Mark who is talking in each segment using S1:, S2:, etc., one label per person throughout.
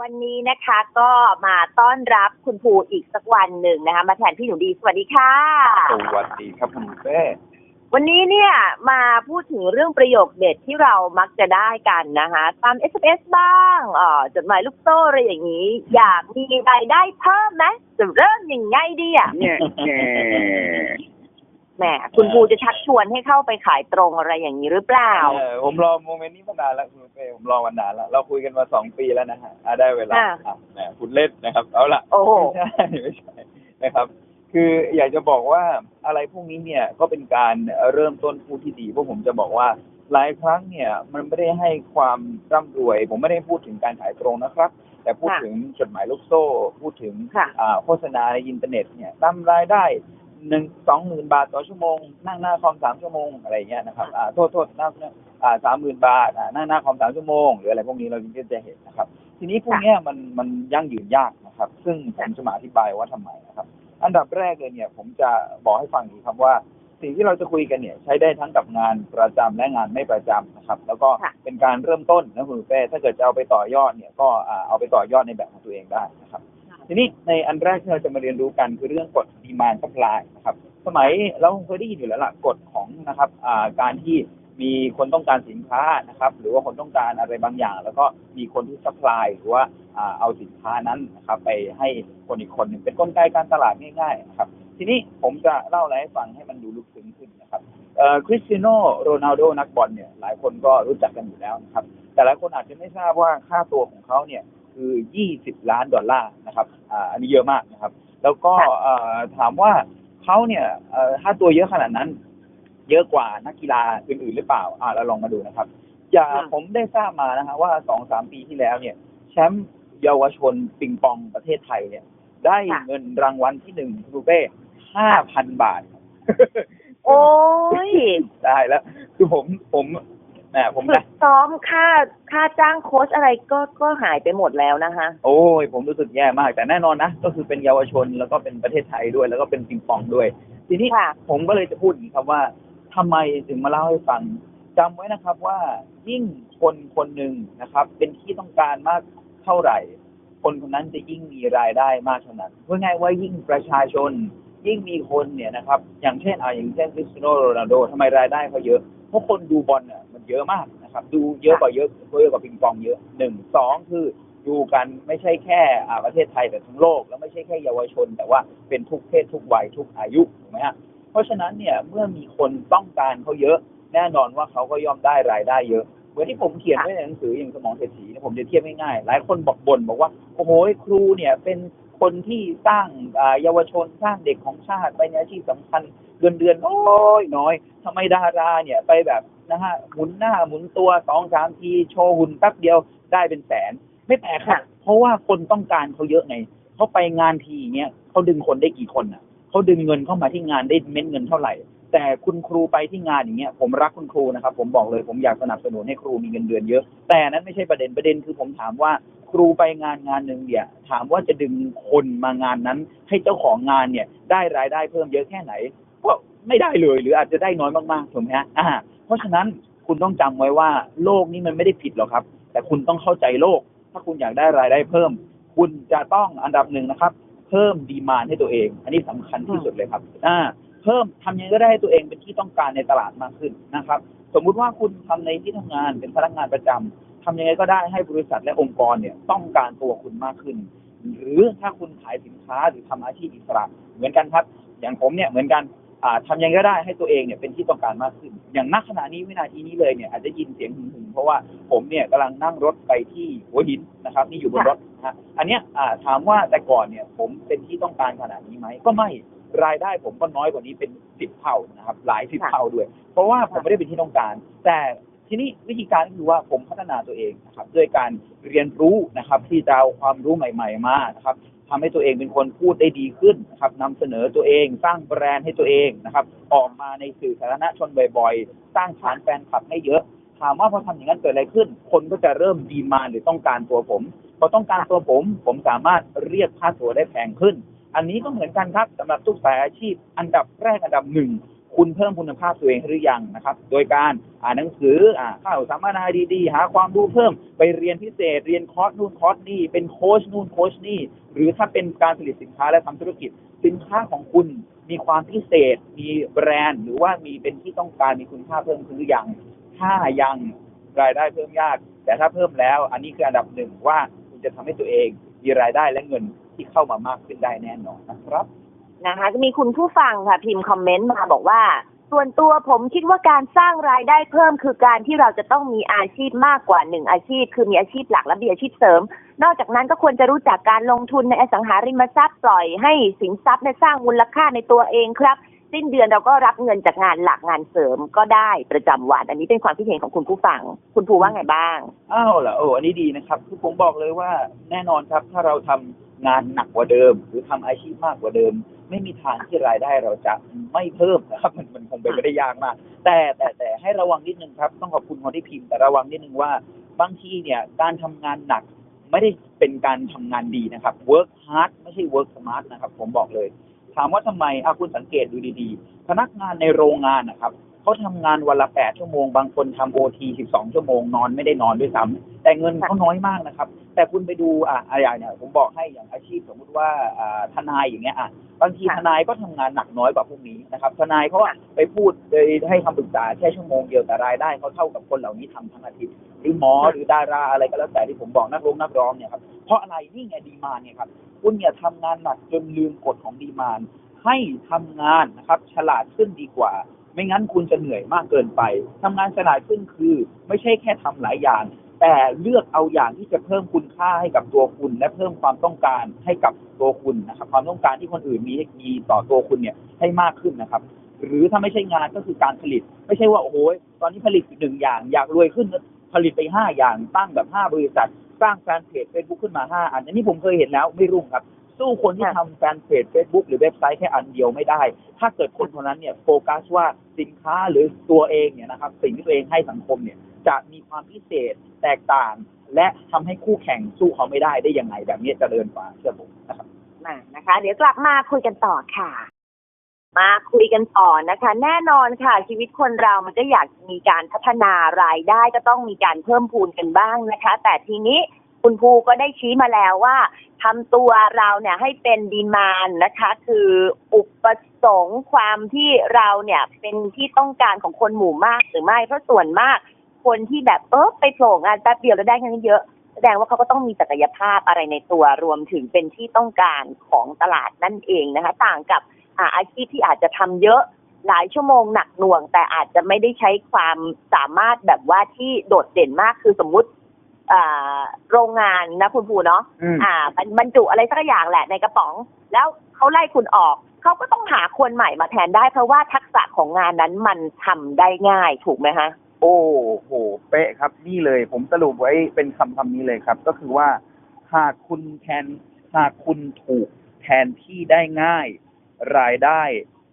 S1: วันนี้นะคะก็มาต้อนรับคุณภูอีกสักวันหนึ่งนะคะ มาแทนพี่หนูดีสวัสดีค่ะ
S2: สวัสดีครับคุณเป้
S1: วันนี้เนี่ยมาพูดถึงเรื่องประโยคเด็ดที่เรามักจะได้กันนะคะตาม SMS บ้างเอ่อจดหมายลูกโซ่อะไรอย่างนี้ อยากมีรายได้เพิ่มไหมจะเริ่มยังไงดีอะ
S2: เนี่ย แง่
S1: แหมคุณภูจะชักชวนให้เข้าไปขายตรงอะไรอย่างนี้หรือเปล่า
S2: เออผมรอโมเมนต์นี้มานานแล้วคุณเป้ผมรอมานานแล้วเราคุยกันมาสองปีแล้วนะฮะอะได้เวลา
S1: อะ
S2: อะแหมคุณเล่นนะครับ เอาละ
S1: โอ้โห
S2: ไม่ใช่ไม่ใช่นะครับ คืออยากจะบอกว่าอะไรพวกนี้เนี่ยก็เป็นการเริ่มต้นพูดที่ดีเพราะผมจะบอกว่าหลายครั้งเนี่ย มันไม่ได้ให้ความร่ำรวย ผมไม่ได้พูดถึงการขายตรงนะครับ แต่พูด
S1: ค่ะ
S2: ถึงจดหมายลูกโซ่ พูดถึง
S1: ค่ะ
S2: อ่าโฆษณาในอินเทอร์เน็ตเนี่ยทำรายได้ หนึ่งสองหมื่นบาทต่อชั่วโมงนั่งหน้าคอมสามชั่วโมงอะไรอย่างเงี้ยนะครับอ่าโทษโทษนั่งอ่าสามหมื่นบาทอ่านั่งหน้าคอมสามชั่วโมงหรืออะไรพวกนี้เราก็จะเห็นนะครับ ทีนี้พวกเนี้ยมันมันยั่งยืนยากนะครับ ซึ่งผมจะมาอธิบายว่าทำไมนะครับ อันดับแรกเลยเนี่ย ผมจะบอกให้ฟังอีกครับว่าสิ่งที่เราจะคุยกันเนี่ย ใช้ได้ทั้งกับงานประจำและงานไม่ประจำนะครับ แล้วก็
S1: ค่ะ
S2: เป็นการเริ่มต้นนะคุณเป้ถ้าเกิดจะเอาไปต่อยอดเนี่ยก็อ่าเอาไปต่อยอดในแบบของตัวเองได้นะครับ ทีนี้ในอันแรกที่เราจะมาเรียนรู้กันคือเรื่องกฎดีมานซัพพลายนะครับ สมัยเราคงเคยได้ยินอยู่แล้วล่ะกฎของนะครับการที่มีคนต้องการสินค้านะครับ หรือว่าคนต้องการอะไรบางอย่าง แล้วก็มีคนที่ซัพพลายหรือว่าเอาสินค้านั้นนะครับไปให้คนอีกคนหนึ่งเป็นกลไกการตลาดง่ายๆนะครับ ทีนี้ผมจะเล่าอะไรให้ฟังให้มันดูลึกซึ้งขึ้นนะครับคริสเตียโนโรนัลโดนักบอลเนี่ยหลายคนก็รู้จักกันอยู่แล้วนะครับ แต่หลายคนอาจจะไม่ทราบว่าค่าตัวของเขาเนี่ย คือ 20 ล้านดอลลาร์นะครับอ่าอันนี้เยอะมากนะครับ แล้วก็เอ่อถามว่าเขาเนี่ยเอ่อค่าตัวเยอะขนาดนั้น เยอะกว่านักกีฬาอื่นๆหรือเปล่า อ่าเราลองมาดูนะครับ อย่า
S1: ค่ะ
S2: ผมได้ทราบมานะฮะว่าสองสามปีที่แล้วเนี่ย แชมป์เยาวชนปิงปองประเทศไทยเนี่ย ได้
S1: ค่ะ
S2: เงินรางวัลที่หนึ่งครูเป้ห้าพันบาท
S1: โอ้ย
S2: ได้แล้ว คือผมผม แหมผม
S1: ฝึกซ้อมค่าค่าจ้างโค้ชอะไรก็ก็หายไปหมดแล้วนะคะ
S2: โอ้ยผมรู้สึกแย่มาก แต่แน่นอนนะก็คือเป็นเยาวชนแล้วก็เป็นประเทศไทยด้วย แล้วก็เป็นปิงปองด้วย ทีนี้
S1: ค่ะ
S2: ผมก็เลยจะพูดอย่างนี้ครับว่าทำไมถึงมาเล่าให้ฟังจำไว้นะครับว่ายิ่งคนคนหนึ่งนะครับ เป็นที่ต้องการมากเท่าไหร่ คนคนนั้นจะยิ่งมีรายได้มากเท่านั้นเพื่อไงายว่ายิ่งประชาชน ยิ่งมีคนเนี่ยนะครับ อย่างเช่นอ่าอย่างเช่นคริสเตียโนโรนัลโดทำไมรายได้เขาเยอะ เพราะคนดูบอลเนี่ยมัน เยอะมากนะครับ ดูเยอะกว่าเยอะเยอะกว่าปิงปองเยอะหนึ่งสองคือดูกันไม่ใช่แค่ประเทศไทยแต่ทั้งโลก แล้วไม่ใช่แค่เยาวชน แต่ว่าเป็นทุกเพศทุกวัยทุกอายุถูกไหมฮะเพราะฉะนั้นเนี่ยเมื่อมีคนต้องการเขาเยอะแน่นอนว่าเขาก็ย่อมได้รายได้เยอะเหมือนที่ผมเขียนไว้ในหนังสืออย่างสมองเศรษฐีเนี่ยผมจะเทียบง่ายๆหลายคนบอกบ่นบอกว่าโอ้โหครูเนี่ยเป็นคนที่สร้างเยาวชนสร้างเด็กของชาติไปในอาชีพสำคัญเดือนเดือนน้อยน้อยทำไมดาราเนี่ยไปแบบ นะฮะหมุนหน้าหมุนตัวสองสามทีโชว์หุ่นแป๊บเดียวได้เป็นแสน ไม่แปลกครับเพราะว่าคนต้องการเขาเยอะไงเขาไปงานทีเงี้ยเขาดึงคนได้กี่คนอะเขาดึงเงินเข้ามาที่งานได้เม็ดเงินเท่าไหร่ แต่คุณครูไปที่งานอย่างเงี้ยผมรักคุณครูนะครับ ผมบอกเลยผมอยากสนับสนุนให้ครูมีเงินเดือนเยอะ แต่นั้นไม่ใช่ประเด็นประเด็นคือผมถามว่าครูไปงานงานหนึ่งเนี่ย ถามว่าจะดึงคนมางานนั้น ให้เจ้าของงานเนี่ย ได้รายได้เพิ่มเยอะแค่ไหนก็ไม่ได้เลยหรืออาจจะได้น้อยมากๆถูกไหมฮะอ่า เพราะฉะนั้นคุณต้องจำไว้ว่าโลกนี้มันไม่ได้ผิดหรอกครับ แต่คุณต้องเข้าใจโลก ถ้าคุณอยากได้รายได้เพิ่ม คุณจะต้องอันดับหนึ่งนะครับ เพิ่มดีมานให้ตัวเอง อันนี้สำคัญที่สุดเลยครับอ่าเพิ่มทำยังไงก็ได้ให้ตัวเองเป็นที่ต้องการในตลาดมากขึ้นนะครับ สมมุติว่าคุณทำในที่ทำงานเป็นพนักงานประจำทำยังไงก็ได้ให้บริษัทและองค์กรเนี่ยต้องการตัวคุณมากขึ้น หรือถ้าคุณขายสินค้าหรือทำอาชีพอิสระ เหมือนกันครับ อย่างผมเนี่ยเหมือนกัน ทำยังไงก็ได้ให้ตัวเองเนี่ยเป็นที่ต้องการมากขึ้น อย่างนักขณะนี้วินาทีนี้เลยเนี่ยอาจจะยินเสียงหึ่งๆเพราะว่าผมเนี่ยกำลังนั่งรถไปที่หัวหินนะครับ นี่อยู่บนรถนะฮะอันเนี้ยอ่าถามว่าแต่ก่อนเนี่ย ผมเป็นที่ต้องการขนาดนี้ไหมก็ไม่รายได้ผมก็น้อยกว่านี้เป็นสิบเท่านะครับ หลายสิบ
S1: ค่ะ
S2: เท่าด้วย เพราะว่าผมไม่ได้เป็นที่ต้องการ แต่ทีนี้วิธีการก็คือว่าผมพัฒนาตัวเองนะครับ ด้วยการเรียนรู้นะครับ ที่จะเอาความรู้ใหม่ ๆ มานะครับ ทำให้ตัวเองเป็นคนพูดได้ดีขึ้นนะครับนำเสนอตัวเองสร้างแบรนด์ให้ตัวเองนะครับ ออกมาในสื่อสาธารณชนบ่อยๆ สร้างฐานแฟนคลับให้เยอะถามว่าพอทำอย่างนั้นเกิดอะไรขึ้น คนก็จะเริ่มดีมาหรือต้องการตัวผมพอต้องการตัวผม ผมสามารถเรียกค่าตัวได้แพงขึ้น อันนี้ก็เหมือนกันครับสำหรับทุกสายอาชีพ อันดับแรกอันดับหนึ่ง คุณเพิ่มคุณภาพตัวเองหรือยังนะครับ โดยการอ่านหนังสืออ่าเข้าสัมมนาดีๆ หาความรู้เพิ่มไปเรียนพิเศษ เรียนคอร์สนู่นคอร์สนี่เป็นโค้ชนู่นโค้ชนี่ หรือถ้าเป็นการผลิตสินค้าและทำธุรกิจ สินค้าของคุณมีความพิเศษ มีแบรนด์ หรือว่ามีเป็นที่ต้องการมีคุณค่าเพิ่มขึ้นหรือยัง ถ้ายังรายได้เพิ่มยาก แต่ถ้าเพิ่มแล้ว อันนี้คืออันดับหนึ่งว่าคุณจะทำให้ตัวเองมีรายได้และเงินที่เข้ามามากขึ้นได้แน่นอนนะครับ
S1: นะคะจะมีคุณผู้ฟังค่ะพิมพ์คอมเมนต์มาบอกว่า ส่วนตัวผมคิดว่าการสร้างรายได้เพิ่มคือการที่เราจะต้องมีอาชีพมากกว่าหนึ่งอาชีพ คือมีอาชีพหลักและมีอาชีพเสริม นอกจากนั้นก็ควรจะรู้จักการลงทุนในอสังหาริมทรัพย์ปล่อยให้สินทรัพย์ในสร้างมูลค่าในตัวเองครับ สิ้นเดือนเราก็รับเงินจากงานหลักงานเสริมก็ได้ประจำวัน อันนี้เป็นความคิดเห็นของคุณผู้ฟัง คุณภูว่าไงบ้าง
S2: อ้าวเหรอโอ้อันนี้ดีนะครับคือผมบอกเลยว่าแน่นอนครับถ้าเราทำงานหนักกว่าเดิม หรือทำอาชีพมากกว่าเดิม ไม่มีทางที่รายได้เราจะไม่เพิ่มนะครับ มันมันคงเป็นไปได้ยากมาก แต่แต่แต่ให้ระวังนิดนึงครับ ต้องขอบคุณคนที่พิมพ์แต่ระวังนิดนึงว่าบางทีเนี่ย การทำงานหนักไม่ได้เป็นการทำงานดีนะครับ work hard ไม่ใช่ work smart นะครับ ผมบอกเลย ถามว่าทำไมอาคุณสังเกตดูดีๆ พนักงานในโรงงานนะครับ เขาทำงานวันละแปดชั่วโมง บางคนทำโอทีสิบสองชั่วโมงนอนไม่ได้นอนด้วยซ้ำแต่เงินเขาน้อยมากนะครับ แต่คุณไปดูอะอะไรเนี่ยผมบอกให้อย่างอาชีพสมมุติว่าอ่าทนายอย่างเงี้ยอะบางที
S1: ค่ะ
S2: ทนายก็ทำงานหนักน้อยกว่าพวกนี้นะครับ ทนายเขาอะไปพูดโดยให้คำปรึกษาแค่ชั่วโมงเดียวแต่รายได้เขาเท่ากับคนเหล่านี้ทำทั้งอาทิตย์ หรือหมอหรือดาราอะไรก็แล้วแต่ที่ผมบอกนักร้องนักร้องเนี่ยครับเพราะอะไรนี่ไงดีมานเนี่ยครับคุณอย่าทำงานหนักจนลืมกฎของดีมานให้ทำงานนะครับฉลาดขึ้นดีกว่า ไม่งั้นคุณจะเหนื่อยมากเกินไปทำงานฉลาดขึ้นคือ ไม่ใช่แค่ทำหลายอย่าง แต่เลือกเอาอย่างที่จะเพิ่มคุณค่าให้กับตัวคุณ และเพิ่มความต้องการให้กับตัวคุณนะครับ ความต้องการที่คนอื่นมีมีต่อตัวคุณเนี่ยให้มากขึ้นนะครับ หรือถ้าไม่ใช่งานก็คือการผลิต ไม่ใช่ว่าโอ้โหตอนนี้ผลิตหนึ่งอย่างอยากรวยขึ้นผลิตไปห้าอย่างตั้งแบบห้าบริษัท สร้างแฟนเพจเฟซบุ๊กขึ้นมาห้าอันอันนี้ผมเคยเห็นแล้วไม่รุ่งครับ สู้คนที่
S1: ค่ะ
S2: ทำแฟนเพจ Facebook หรือเว็บไซต์แค่อันเดียวไม่ได้ ถ้าเกิดคนคนนั้นเนี่ยโฟกัสว่าสินค้าหรือตัวเองเนี่ยนะครับสิ่งที่ตัวเองให้สังคมเนี่ยจะมีความพิเศษแตกต่าง และทำให้คู่แข่งสู้เขาไม่ได้ได้ยังไงแบบนี้เจะเดินกว่าเชื่อผมนะครับ
S1: มานะคะ เดี๋ยวกลับมาคุยกันต่อค่ะ มาคุยกันต่อนะคะ แน่นอนค่ะ ชีวิตคนเรามันก็อยากมีการพัฒนารายได้ก็ต้องมีการเพิ่มพูนกันบ้างนะคะ แต่ทีนี้ คุณภูก็ได้ชี้มาแล้วว่าทำตัวเราเนี่ยให้เป็นดีมานนะคะ คืออุปสงค์ความที่เราเนี่ยเป็นที่ต้องการของคนหมู่มากหรือไม่เพราะส่วนมากคนที่แบบเออไปโผล่งานแป๊บเดียวแล้วได้เงินเยอะแสดงว่าเขาก็ต้องมีศักยภาพอะไรในตัวรวมถึงเป็นที่ต้องการของตลาดนั่นเองนะคะ ต่างกับอาชีพที่อาจจะทำเยอะหลายชั่วโมงหนักหน่วง แต่อาจจะไม่ได้ใช้ความสามารถแบบว่าที่โดดเด่นมากคือสมมติ โรงงานนะคุณภูเนาะ
S2: อืม
S1: อ่าบรรบรรจุอะไรสักอย่างแหละในกระป๋อง แล้วเขาไล่คุณออกเขาก็ต้องหาคนใหม่มาแทนได้ เพราะว่าทักษะของงานนั้นมันทำได้ง่ายถูกไหมคะ
S2: โอ้โห เป๊ะครับนี่เลย ผมสรุปไว้เป็นคำคำนี้เลยครับ ก็คือว่าหากคุณแทนหากคุณถูกแทนที่ได้ง่าย รายได้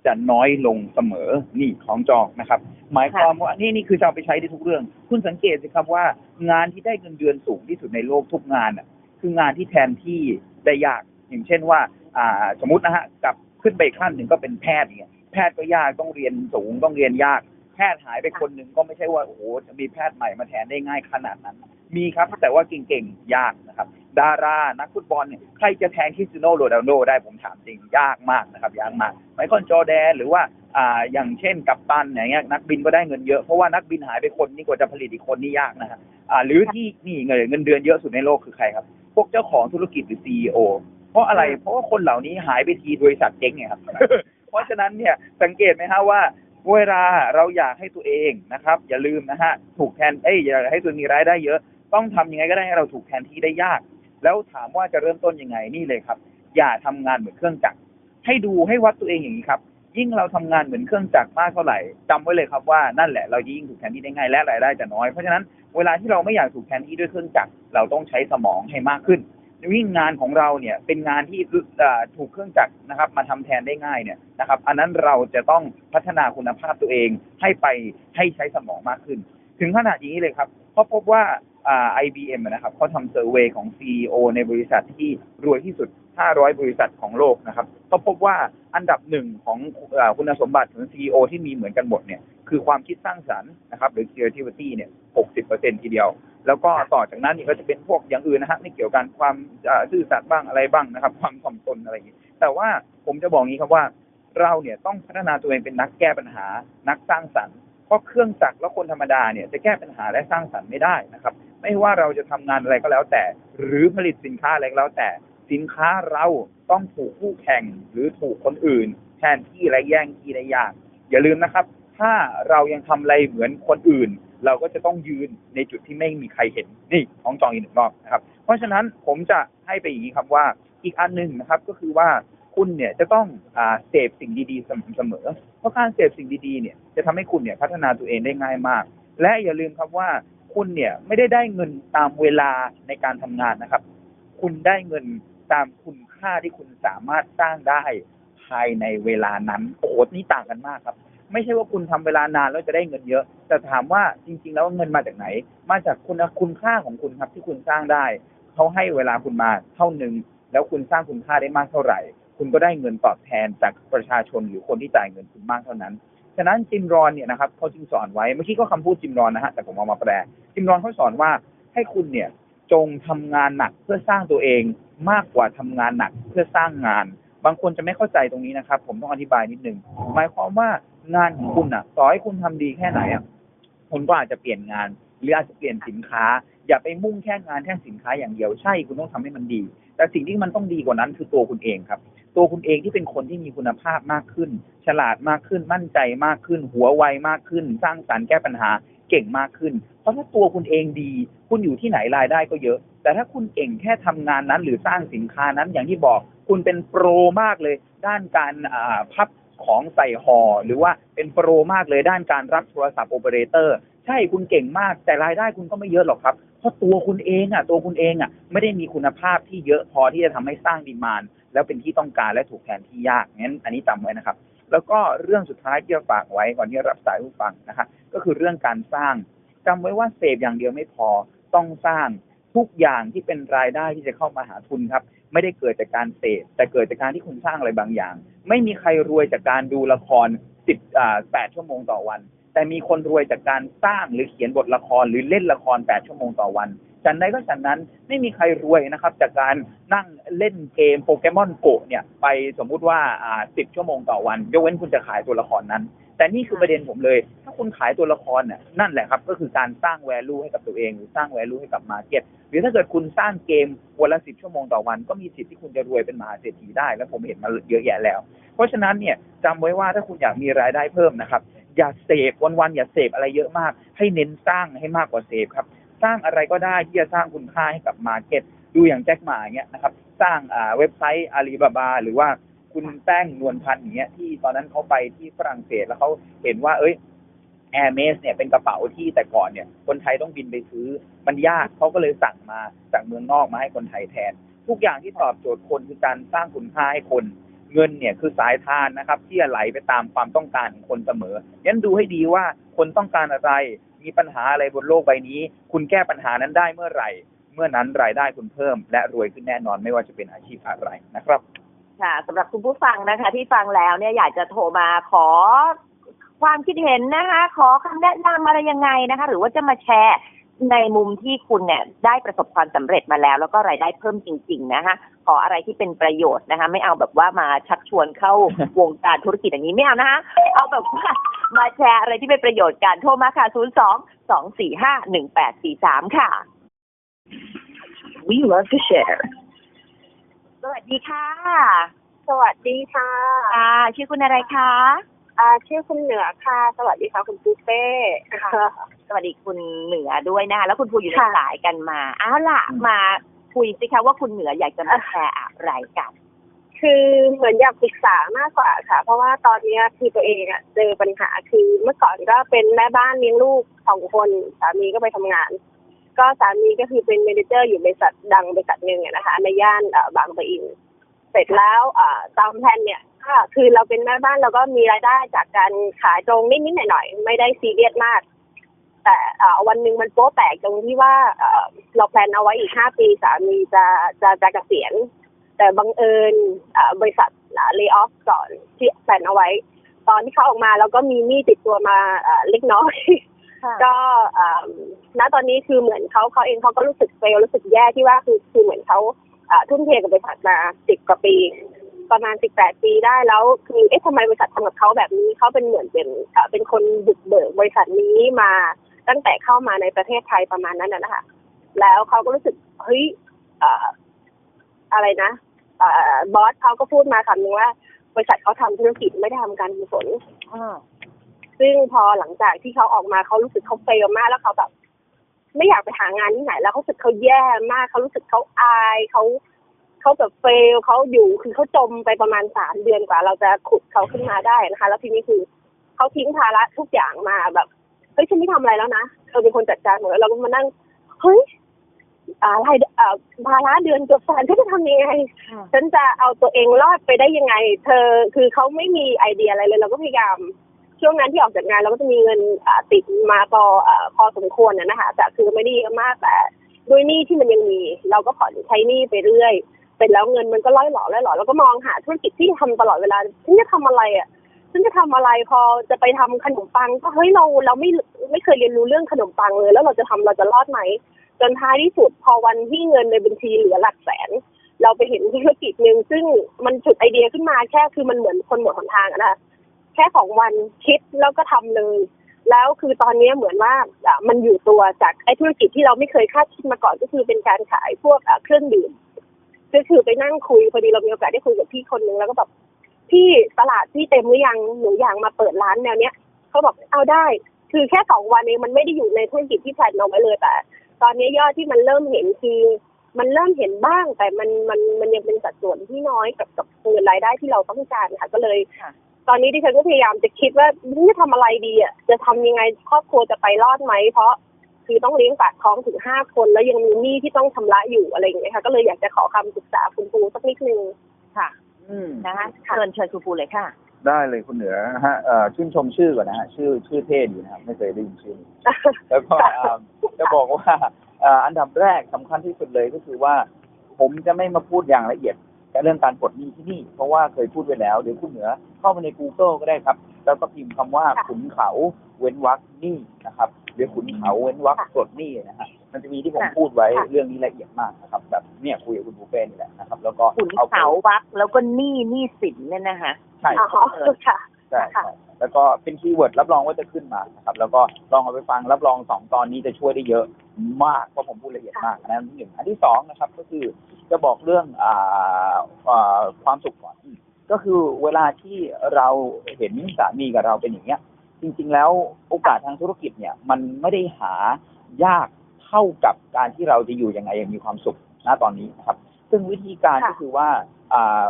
S2: จะน้อยลงเสมอนี่ของจองนะครับ หมายความว่านี่นี่คือจะเอาไปใช้ได้ทุกเรื่อง คุณสังเกตสิครับว่า งานที่ได้เงินเดือนสูงที่สุดในโลกทุกงานอะ คืองานที่แทนที่ได้ยาก อย่างเช่นว่า อ่าสมมตินะฮะกลับขึ้นไปอีกขั้นหนึ่งก็เป็นแพทย์เนี่ยแพทย์ก็ยากต้องเรียนสูงต้องเรียนยาก แพทย์หายไปคนหนึ่งก็ไม่ใช่ว่าโอ้โหจะมีแพทย์ใหม่มาแทนได้ง่ายขนาดนั้น มีครับแต่ว่าเก่งๆยากนะครับ ดารา นักฟุตบอลเนี่ยใครจะแทนคริสเตียโนโรนัลโดได้ผมถามจริงยากมากนะครับยากมากไมเคิลจอร์แดนหรือว่าอ่าอย่างเช่นกัปตันอย่างเงี้ยนักบินก็ได้เงินเยอะเพราะว่านักบินหายไปคนนี่กว่าจะผลิตอีกคนนี่ยากนะฮะอ่าหรือที่นี่เงินเงินเดือนเยอะสุดในโลกคือใครครับ พวกเจ้าของธุรกิจหรือซีอเพราะอะไรเพราะว่าคนเหล่านี้หายไปทีบริษัทเจ๊งไงครับ เพราะฉะนั้นเนี่ยสังเกตไหมฮะว่าเวลาเราอยากให้ตัวเองนะครับ อย่าลืมนะฮะถูกแทนเอ้ยอยากให้ตัวมีรายได้เยอะ ต้องทำยังไงก็ได้ให้เราถูกแทนที่ได้ยาก แล้วถามว่าจะเริ่มต้นยังไงนี่เลยครับ อย่าทำงานเหมือนเครื่องจักร ให้ดูให้วัดตัวเองอย่างนี้ครับ ยิ่งเราทำงานเหมือนเครื่องจักรมากเท่าไหร่จำไว้เลยครับว่านั่นแหละเรายิ่งถูกแทนที่ได้ง่ายและรายได้จะน้อย เพราะฉะนั้นเวลาที่เราไม่อยากถูกแทนที่ด้วยเครื่องจักรเราต้องใช้สมองให้มากขึ้นวิ่งงานของเราเนี่ยเป็นงานที่ถูกเครื่องจักรนะครับ มาทำแทนได้ง่ายเนี่ยนะครับ อันนั้นเราจะต้องพัฒนาคุณภาพตัวเองให้ไปให้ใช้สมองมากขึ้น ถึงขนาดนี้เลยครับเพราะพบว่า อ่า IBM อะนะครับเขาทำเซอร์เวยของ CEO ในบริษัทที่รวยที่สุด 500 บริษัทของโลกนะครับเขาพบว่าอันดับหนึ่งของอคุณสมบัติของ CEO ที่มีเหมือนกันหมดเนี่ยคือความคิดสร้างสรรค์นะครับหรือ creativity เนี่ย 60%ทีเดียว แล้วก็ต่อจากนั้นนี่ก็จะเป็นพวกอย่างอื่นนะฮะไม่เกี่ยวกันความซื่อสัตย์บ้างอะไรบ้างนะครับ ความถ่อมตนอะไรอย่างนี้ แต่ว่าผมจะบอกงี้ครับว่าเราเนี่ยต้องพัฒนาตัวเองเป็นนักแก้ปัญหา นักสร้างสรรค์เพราะเครื่องจักรและคนธรรมดาเนี่ยจะแก้ปัญหาและสร้างสรรค์ไม่ได้นะครับ ไม่ว่าเราจะทำงานอะไรก็แล้วแต่ หรือผลิตสินค้าอะไรก็แล้วแต่ สินค้าเราต้องถูกคู่แข่งหรือถูกคนอื่น แทนที่และแย่งที่ได้ยาก อย่าลืมนะครับ ถ้าเรายังทำอะไรเหมือนคนอื่น เราก็จะต้องยืนในจุดที่ไม่มีใครเห็นนี่ของจองอีกหนึ่งรอบนะครับ เพราะฉะนั้นผมจะให้ไปอย่างนี้ครับว่าอีกอันหนึ่งนะครับก็คือว่าคุณเนี่ยจะต้องอ่าเสพสิ่งดีๆเสมอเสมอเพราะการเสพสิ่งดีๆเนี่ยจะทำให้คุณเนี่ยพัฒนาตัวเองได้ง่ายมาก และอย่าลืมครับว่า คุณเนี่ยไม่ได้ได้เงินตามเวลาในการทำงานนะครับ คุณได้เงินตามคุณค่าที่คุณสามารถสร้างได้ภายในเวลานั้นโอ้โหนี่ต่างกันมากครับ ไม่ใช่ว่าคุณทำเวลานานแล้วจะได้เงินเยอะ แต่ถามว่าจริง ๆ แล้วเงินมาจากไหน มาจากคุณคุณค่าของคุณครับที่คุณสร้างได้เขาให้เวลาคุณมาเท่าหนึ่งแล้วคุณสร้างคุณค่าได้มากเท่าไหร่ คุณก็ได้เงินตอบแทนจากประชาชนหรือคนที่จ่ายเงินคุณมากเท่านั้น ฉะนั้นจิมรอนเนี่ยนะครับเขาจึงสอนไว้เมื่อกี้ก็คำพูดจิมรอนนะฮะแต่ผมเอามาแปลจิมรอนเขาสอนว่าให้คุณเนี่ยจงทำงานหนักเพื่อสร้างตัวเองมากกว่าทำงานหนักเพื่อสร้างงาน บางคนจะไม่เข้าใจตรงนี้นะครับ ผมต้องอธิบายนิดนึงหมายความว่างานของคุณอะต่อให้คุณทำดีแค่ไหนอะคุณก็อาจจะเปลี่ยนงาน หรืออาจจะเปลี่ยนสินค้า อย่าไปมุ่งแค่งานแค่สินค้าอย่างเดียวใช่คุณต้องทำให้มันดี แต่สิ่งที่มันต้องดีกว่านั้นคือตัวคุณเองครับ ตัวคุณเองที่เป็นคนที่มีคุณภาพมากขึ้น ฉลาดมากขึ้น มั่นใจมากขึ้น หัวไวมากขึ้น สร้างสรรค์แก้ปัญหาเก่งมากขึ้น เพราะถ้าตัวคุณเองดี คุณอยู่ที่ไหนรายได้ก็เยอะ แต่ถ้าคุณเก่งแค่ทำงานนั้น หรือสร้างสินค้านั้นอย่างที่บอก คุณเป็นโปรมากเลย ด้านการพับของใส่ห่อหรือว่าเป็นโปรมากเลยด้านการรับโทรศัพท์โอเปอเรเตอร์ใช่คุณเก่งมากแต่รายได้คุณก็ไม่เยอะหรอกครับเพราะตัวคุณเองอะ ตัวคุณเองอะ ไม่ได้มีคุณภาพที่เยอะพอที่จะทำให้สร้างดีมาน แล้วเป็นที่ต้องการและถูกแทนที่ยากงั้นอันนี้จำไว้นะครับ แล้วก็เรื่องสุดท้ายที่จะฝากไว้ก่อนที่จะรับสายผู้ฟังนะครับก็คือเรื่องการสร้างจำไว้ว่าเสพอย่างเดียวไม่พอต้องสร้างทุกอย่างที่เป็นรายได้ที่จะเข้ามาหาทุนครับ ไม่ได้เกิดจากการเสพแต่เกิดจากการที่คุณสร้างอะไรบางอย่าง ไม่มีใครรวยจากการดูละครสิบอ่าแปดชั่วโมงต่อวัน แต่มีคนรวยจากการสร้างหรือเขียนบทละครหรือเล่นละคร8ชั่วโมงต่อวัน ฉันใดก็ฉันนั้นไม่มีใครรวยนะครับ จากการนั่งเล่นเกมโปเกมอนโกเนี่ย ไปสมมุติว่าอ่า10ชั่วโมงต่อวันยกเว้นคุณจะขายตัวละครนั้น แต่นี่คือประเด็นผมเลย ถ้าคุณขายตัวละครเนี่ยนั่นแหละครับ ก็คือการสร้างแวลูให้กับตัวเองหรือสร้างแวลูให้กับมาเก็ตหรือถ้าเกิดคุณสร้างเกมวันละ10ชั่วโมงต่อวัน ก็มีสิทธิ์ที่คุณจะรวยเป็นมหาเศรษฐีได้ แล้วผมเห็นมาเยอะแยะแล้ว เพราะฉะนั้นเนี่ยจำไว้ว่าถ้าคุณอยากมีรายได้เพิ่มนะครับอย่าเสพวันๆอย่าเสพอะไรเยอะมาก ให้เน้นสร้างให้มากกว่าเสพครับ สร้างอะไรก็ได้ที่จะสร้างคุณค่าให้กับมาร์เก็ตดูอย่างแจ็คหมาเงี้ยนะครับ สร้างอ่าเว็บไซต์อาลีบาบาหรือว่าคุณแป้งนวลพันธ์อย่างเงี้ยที่ตอนนั้นเขาไปที่ฝรั่งเศสแล้วเขาเห็นว่า เอ้ยแอร์เมสเนี่ยเป็นกระเป๋าที่แต่ก่อนเนี่ย คนไทยต้องบินไปซื้อ มันยากเขาก็เลยสั่งมาจากเมืองนอกมาให้คนไทยแทน ทุกอย่างที่ตอบโจทย์คนคือการสร้างคุณค่าให้คนเงินเนี่ยคือสายทานนะครับ ที่จะไหลไปตามความต้องการของคนเสมอยันดูให้ดีว่าคนต้องการอะไร มีปัญหาอะไรบนโลกใบนี้ คุณแก้ปัญหานั้นได้เมื่อไหร่ เมื่อนั้นรายได้คุณเพิ่ม และรวยขึ้นแน่นอนไม่ว่าจะเป็นอาชีพอะไรนะครับ
S1: ค่ะสำหรับคุณผู้ฟังนะคะ ที่ฟังแล้วเนี่ยอยากจะโทรมาขอความคิดเห็นนะคะ ขอคำแนะนำอะไรยังไงนะคะ หรือว่าจะมาแชร์ในมุมที่คุณเนี่ยได้ประสบความสำเร็จมาแล้ว แล้วก็รายได้เพิ่มจริง ๆ นะคะขออะไรที่เป็นประโยชน์นะคะ ไม่เอาแบบว่ามาชักชวนเข้าวงการธุรกิจอย่างนี้ไม่เอานะคะเอาแบบว่า มาแชร์อะไรที่เป็นประโยชน์กันโทรมาค่ะ 0 2 2 4 5 1 8 4 3 ค่ะ We love to share สวัสดีค่ะ
S3: สวัสดีค่ะ
S1: อ่าชื่อคุณอะไรคะ
S3: อ่าชื่อคุณเหนือค่ะ สวัสดีค่ะคุณปูเป้ค่ะ
S1: สวัสดีคุณเหนือด้วยนะคะแล้วคุณภูอยู่ใน
S3: ค่ะ
S1: สายกันมาเอาล่ะ
S2: อืม
S1: มาคุยสิคะว่าคุณเหนืออยากจะมาแชร์อะไรกัน
S3: คือเหมือนอยากปรึกษามากกว่าค่ะ เพราะว่าตอนนี้ยคือตัวเองอะเจอปัญหาคือเมื่อก่อนก็เป็นแม่บ้านเลี้ยงลูกสองคนสามีก็ไปทำงาน ก็สามีก็คือเป็นเมเนเจอร์อยู่บริษัทดังบริษัทหนึ่งนะคะ ในย่านบางปะอินเสร็จแล้วตามแผนเนี่ยก็คือเราเป็นแม่บ้านเราก็มีรายได้จากการขายตรงนิดๆหน่อยๆไม่ได้ซีเรียสมาก แต่อวันหนึ่งมันโป๊ะแตกตรงที่ว่าเอ่อเราแพลนเอาไว้อีกห้าปีสามีจะจะจะเกษียณ แต่บังเอิญเอ่อบริษัทเล y off ก่อนที่แพลนเอาไว้ ตอนที่เขาออกมาเราก็มีหนี้ติดตัวมาเอ่อเล็กน้อย ก็เอ่อณตอนนี้คือเหมือนเขาเขาเองเขาก็รู้สึกเฟลรู้สึกแย่ที่ว่าคือคือเหมือนเขาเอ่อทุ่มเทกับบริษัทมาสิบกว่าปี ประมาณสิบแปดปีได้แล้วคือเอ๊ะทำไมบริษัททำกับเขาแบบนี้เขาเป็นเหมือนเป็นเอ่อเป็นคนบุกเบิกบริษัทนี้มาตั้งแต่เข้ามาในประเทศไทยประมาณนั้นนะนะคะแล้วเขาก็รู้สึกเฮ้ยเอ่ออะไรนะเอ่อ บอสเขาก็พูดมาคำนึงว่า บริษัทเขาทำธุรกิจไม่ได้ทำการกุศล
S1: อ่า
S3: ซึ่งพอหลังจากที่เขาออกมาเขารู้สึกเขาเฟลมากแล้วเขาแบบ ไม่อยากไปหางานที่ไหน แล้วเขารู้สึกเขาแย่มากเขารู้สึกเขาอายเขาเขาแบบเฟลเขาอยู่คือเขาจมไปประมาณสามเดือนกว่า เราจะขุดเขาขึ้นมาได้นะคะ แล้วทีนี้คือเขาทิ้งภาระทุกอย่างมาแบบเฮ้ยฉันไม่ทำอะไรแล้วนะเธอเป็นคนจัดการหมดแล้วเราก็มานั่งเฮ้ยอะไรายเอ่อภาระเดือนเกือบแสนฉันจะทำยังไงฉันจะเอาตัวเองรอดไปได้ยังไง เธอคือเขาไม่มีไอเดียอะไรเลยเราก็พยายามช่วงนั้นที่ออกจากงานเราก็จะมีเงินอ่าติดมาพออ่าพอสมควรนะนะคะแต่คือไม่ได้เยอะมากแต่ด้วยหนี้ที่มันยังมี เราก็ผ่อนใช้หนี้ไปเรื่อยเป็นแล้วเงินมันก็ล่อยหล่อล่อยหล่อแล้วก็มองหาธุรกิจที่ทำตลอดเวลาฉันจะทำอะไรอะฉันจะทำอะไรพอจะไปทำขนมปังก็เฮ้ยเราเราไม่ไม่เคยเรียนรู้เรื่องขนมปังเลย แล้วเราจะทำเราจะรอดไหม จนท้ายที่สุดพอวันที่เงินในบัญชีเหลือหลักแสน เราไปเห็นธุรกิจหนึ่งซึ่งมันจุดไอเดียขึ้นมาแค่คือมันเหมือนคนหมดหนทางอะนะแค่สองวันคิดแล้วก็ทำเลย แล้วคือตอนนี้เหมือนว่ามันอยู่ตัวจากไอ้ธุรกิจที่เราไม่เคยคาดคิดมาก่อนก็คือเป็นการขายพวกเครื่องดื่มก็คือไปนั่งคุยพอดีเรามีโอกาสได้คุยกับพี่คนหนึ่งแล้วก็แบบพี่ตลาดพี่เต็มหรือยังหนูอยากมาเปิดร้านแนวเนี้ยเขาบอกเอาได้ คือแค่สองวันเองมันไม่ได้อยู่ในธุรกิจที่แพลนเอาไว้เลยแต่ ตอนนี้ยอดที่มันเริ่มเห็นคือมันเริ่มเห็นบ้าง แต่มันมันมันยังเป็นสัดส่วนที่น้อยกับกับเงินรายได้ที่เราต้องการค่ะ ก็เลย
S1: ค่ะ
S3: ตอนนี้ดิฉันก็พยายามจะคิดว่าจะทำอะไรดีอะจะทำยังไงครอบครัวจะไปรอดไหมเพราะคือต้องเลี้ยงปากท้องถึงห้าคนแล้วยังมีหนี้ที่ต้องชำระอยู่อะไรอย่างเงี้ยค่ะ ก็เลยอยากจะขอคำปรึกษาคุณครูสักนิดนึง
S1: ค่ะ
S2: อืม
S1: นะคะเชิญเชิญครูปูเลยค่ะ
S2: ได้เลยคุณเหนือนะฮะเอ่อชื่นชมชื่อก่อนนะฮะชื่อชื่อเท่ดีนะครับ ไม่เคยได้ยินชื่อนี้แล้วก็เอ่อจะบอกว่าเอ่ออันดับแรกสำคัญที่สุดเลยก็คือว่า ผมจะไม่มาพูดอย่างละเอียดแต่เรื่องการปลดหนี้ที่นี่ เพราะว่าเคยพูดไปแล้วเดี๋ยวคุณเหนือเข้าไปใน Google ก็ได้ครับ แล้วก็พิมพ์คำว่า
S3: ค่ะ
S2: ขุนเขาเว้นวรรคหนี้นะครับหรือขุนเขาเว้นวรรค
S3: ค่ะ
S2: ปลดหนี้นะฮะมันจะมีที่ผม
S1: ค่ะ
S2: พูดไว้
S3: ค่ะ
S2: เรื่องนี้ละเอียดมากนะครับ แบบเนี่ยคุยกับคุณบูเป้นี่แหละนะครับ แล้วก็
S1: ขุน
S2: เอาไป
S1: เขาวักแล้วก็หนี้หนี้สินเนี่ยนะคะ
S2: ใช่
S3: อ๋อค่ะ
S2: ใช่
S3: ค่ะ
S2: ใช่แล้วก็เป็นคีย์เวิร์ดรับรองว่าจะขึ้นมานะครับ แล้วก็ลองเอาไปฟังรับรองสองตอนนี้จะช่วยได้เยอะมากเพราะผมพูดละเอียดมากอันนั้นที่หนึ่งอันที่สองนะครับ ก็คือจะบอกเรื่องอ่าอ่าความสุขก่อนอืมก็คือเวลาที่เราเห็นสามีกับเราเป็นอย่างเงี้ย จริง ๆ แล้วโอกาสทางธุรกิจเนี่ย มันไม่ได้หายากเท่ากับการที่เราจะอยู่ยังไงอย่างมีความสุขณตอนนี้นะครับ ซึ่งวิธีการ
S3: ค่ะ
S2: ก็คือว่าอ่า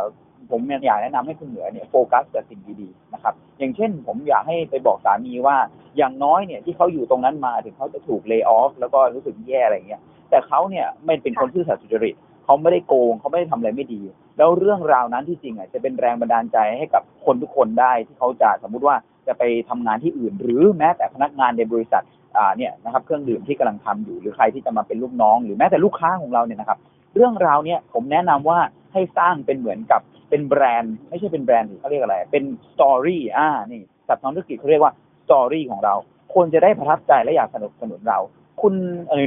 S2: ผมอยากแนะนำให้คุณเหนือเนี่ยโฟกัสกับสิ่งดีๆนะครับ อย่างเช่น ผมอยากให้ไปบอกสามีว่าอย่างน้อยเนี่ยที่เขาอยู่ตรงนั้นมาถึงเขาจะถูกเลิกออฟแล้วก็รู้สึกแย่อะไรเงี้ยแต่เขาเนี่ยไม่เป็นคนซื่อสัตย์สุจริตเขาไม่ได้โกงเขาไม่ได้ทำอะไรไม่ดี แล้วเรื่องราวนั้นที่จริงอะจะเป็นแรงบันดาลใจให้กับคนทุกคนได้ที่เขาจะสมมุติว่าจะไปทำงานที่อื่น หรือแม้แต่พนักงานในบริษัทอ่าเนี่ยนะครับเครื่องดื่มที่กำลังทำอยู่หรือใครที่จะมาเป็นลูกน้อง หรือแม้แต่ลูกค้าของเราเนี่ยนะครับ เรื่องราวเนี่ยผมแนะนำว่าให้สร้างเป็นเหมือนกับ เป็นแบรนด์ ไม่ใช่เป็นแบรนด์เขาเรียกอะไร เป็นสตอรี่อ่านี่ศัพท์ทางธุรกิจเขาเรียกว่าสตอรี่ของเรา คนจะได้ประทับใจและอยากสนับสนุนเรา คุณ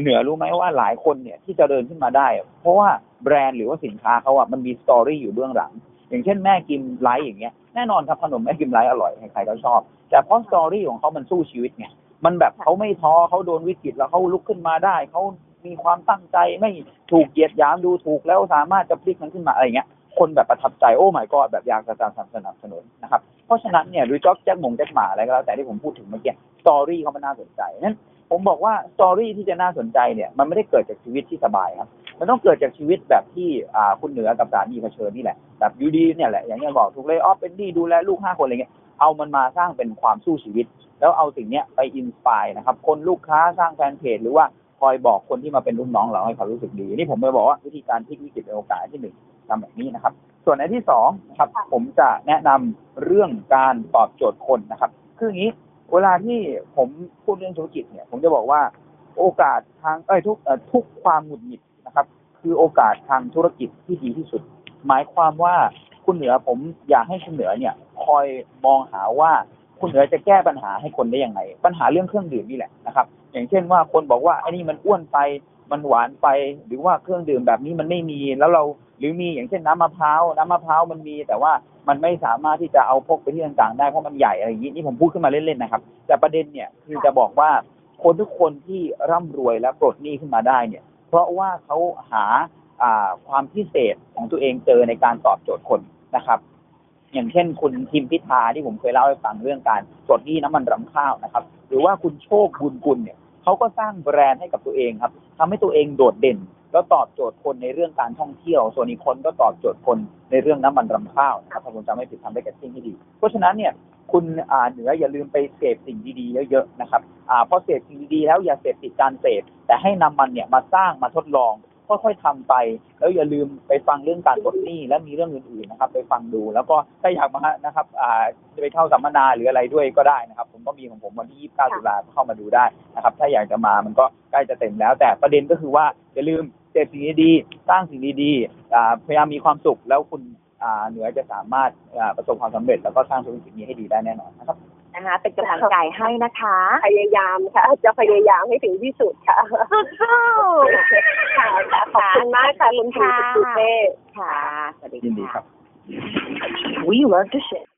S2: เหนือรู้ไหมว่าหลายคนเนี่ยที่จะเดินขึ้นมาได้ เพราะว่าแบรนด์หรือว่าสินค้าเขาอะมันมีสตอรี่อยู่เบื้องหลัง อย่างเช่นแม่กิมไลท์อย่างเงี้ยแน่นอนครับขนมแม่กิมไลท์อร่อยใครๆก็ชอบ แต่เพราะสตอรี่ของเขามันสู้ชีวิตไงมันแบบเขาไม่ท้อเขาโดนวิกฤตแล้วเขาลุกขึ้นมาได้เขามีความตั้งใจไม่ถูกเหยียดหยามดูถูกแล้วสามารถจะพลิกมันขึ้นมาอะไรเงี้ย คนแบบประทับใจโอ้ my god แบบอยากจะสนับสนุนนะครับเพราะฉะนั้นเนี่ยหรือจ็อกแจ็คมงแจ็คหมาอะไรก็แล้วแต่ที่ผมพูดถึงเมื่อกี้สตอรี่เขามันน่าสนใจนั้นผมบอกว่าสตอรี่ที่จะน่าสนใจเนี่ยมันไม่ได้เกิดจากชีวิตที่สบายครับมันต้องเกิดจากชีวิตแบบที่คุณเหนือกับสามีเผชิญนี่แหละแบบยูดีเนี่ยแหละอย่างเงี้ยบอกถูกเลยออฟเป็นหนี่ดูแลลูกห้าคนอะไรเงี้ยเอามันมาสร้างเป็นความสู้ชีวิต แล้วเอาสิ่งเนี้ยไปอินสปายนะครับ คนลูกค้าสร้างแฟนเพจหรือว่าคอยบอกคนที่มาเป็นลูกน้องเราให้เขารู้สึกดี นี่ผมเลยบอกว่าวิธีการพลิกวิกฤตเป็นโอกาสที่หนึ่ง ทำแบบนี้นะครับ ส่วนอันที่สองนะครับ ผมจะแนะนำเรื่องการตอบโจทย์คนนะครับ คืออย่างนี้เวลาที่ผมพูดเรื่องธุรกิจเนี่ย ผมจะบอกว่าโอกาสทางเอ้ยทุกเอ่อทุกความหงุดหงิดนะครับ คือโอกาสทางธุรกิจที่ดีที่สุด หมายความว่าคุณเหนือผมอยากให้คุณเหนือเนี่ย คอยมองหาว่าคุณเหนือจะแก้ปัญหาให้คนได้ยังไง ปัญหาเรื่องเครื่องดื่มนี่แหละนะครับ อย่างเช่นว่าคนบอกว่าไอ้นี่มันอ้วนไป มันหวานไป หรือว่าเครื่องดื่มแบบนี้มันไม่มี แล้วเราหรือมีอย่างเช่นน้ำมะพร้าวน้ำมะพร้าวมันมี แต่ว่ามันไม่สามารถที่จะเอาพกไปที่ต่างๆได้เพราะมันใหญ่อะไรอย่างนี้นี่ผมพูดขึ้นมาเล่นๆนะครับ แต่ประเด็นเนี่ยคือจะบอกว่าคนทุกคนที่ร่ำรวยและปลดหนี้ขึ้นมาได้เนี่ย เพราะว่าเขาหาอ่าความพิเศษของตัวเองเจอในการตอบโจทย์คนนะครับอย่างเช่นคุณทิมพิธาที่ผมเคยเล่าให้ฟังเรื่องการปลดหนี้น้ำมันรำข้าวนะครับ หรือว่าคุณโชคบุญกุลเนี่ย เขาก็สร้างแบรนด์ให้กับตัวเองครับทำให้ตัวเองโดดเด่น แล้วตอบโจทย์คนในเรื่องการท่องเที่ยว ส่วนอีกคนก็ตอบโจทย์คนในเรื่องน้ำมันรำข้าวนะครับถ้าผมจำไม่ผิดทำได้กับที่ที่ดี เพราะฉะนั้นเนี่ยคุณอ่าเหนืออย่าลืมไปเสพสิ่งดีๆเยอะๆนะครับอ่าพอเสพสิ่งดีๆแล้วอย่าเสพติดการเสพแต่ให้นำมันเนี่ยมาสร้างมาทดลอง ค่อยๆทำไป แล้วอย่าลืมไปฟังเรื่องการลดหนี้และมีเรื่องอื่นๆนะครับ ไปฟังดู แล้วก็ถ้าอยากมานะครับอ่าจะไปเข้าสัมมนาหรืออะไรด้วยก็ได้นะครับ ผมก็มีของผมวันที่29ตุลาเข้ามาดูได้นะครับ ถ้าอยากจะมามันก็ใกล้จะเต็มแล้ว แต่ประเด็นก็คือว่าอย่าลืมเสพสิ่งดีๆสร้างสิ่งดีๆพยายามมีความสุขแล้วคุณเหนือจะสามารถประสบความสำเร็จแล้วก็สร้างธุรกิจนี้ให้ดีได้แน่นอนนะครับ
S1: นะคะ เป็นกำลังใจให้นะคะ
S3: พยายามค่ะ จะพยายามให้ถึงที่สุดค่ะ
S1: สู้ๆ
S3: ค่ะค่ะขอบคุณมากค่ะคุณพีคุณเต้
S1: ค่ะ สวัสดี
S2: ยินดีครับ
S1: We love to share